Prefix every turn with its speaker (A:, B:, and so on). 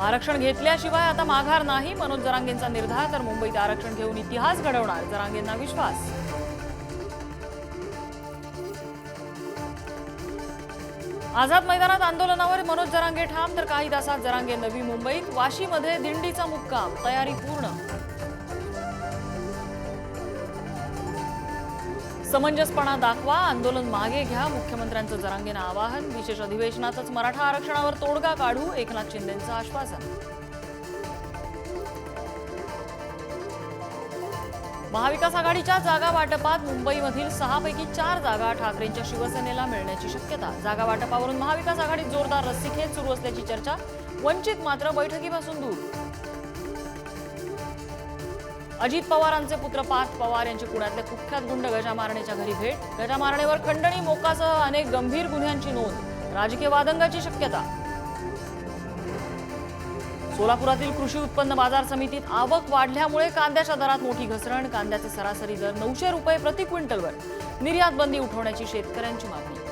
A: आरक्षण घेतल्याशिवाय आता माघार नाही. मनोज जरांगेंचा निर्धार तर मुंबईत आरक्षण घेऊन इतिहास घडवणार जरांगेंना विश्वास. आझाद मैदानात आंदोलनावर मनोज जरांगे ठाम तर काही तासात जरांगे नवी मुंबईत वाशीमध्ये दिंडीचा मुक्काम तयारी पूर्ण समंजसपणा दाखवा आंदोलन मागे घ्या मुख्यमंत्र्यांचं जरांगेनं आवाहन विशेष अधिवेशनातच मराठा आरक्षणावर तोडगा काढू एकनाथ शिंदेचं आश्वासन. महाविकास आघाडीच्या जागा वाटपात मुंबईमधील सहापैकी चार जागा ठाकरेंच्या शिवसेनेला मिळण्याची शक्यता. जागा वाटपावरून महाविकास आघाडीत जोरदार रस्सीखेच सुरू असल्याची चर्चा वंचित मात्र बैठकीपासून दूर अजित पवारांचे पुत्र पार्थ पवार यांची पुण्यातल्या कुख्यात गुंड गजामारणेच्या घरी भेट. गजामारणेवर खंडणी मोकासह अनेक गंभीर गुन्ह्यांची नोंद. राजकीय वादंगाची शक्यता. सोलापुरातील कृषी उत्पन्न बाजार समितीत आवक वाढल्यामुळे कांद्याच्या दरात मोठी घसरण कांद्याचे सरासरी दर नऊशे रुपये प्रति क्विंटलवर. निर्यात बंदी उठवण्याची शेतकऱ्यांची मागणी.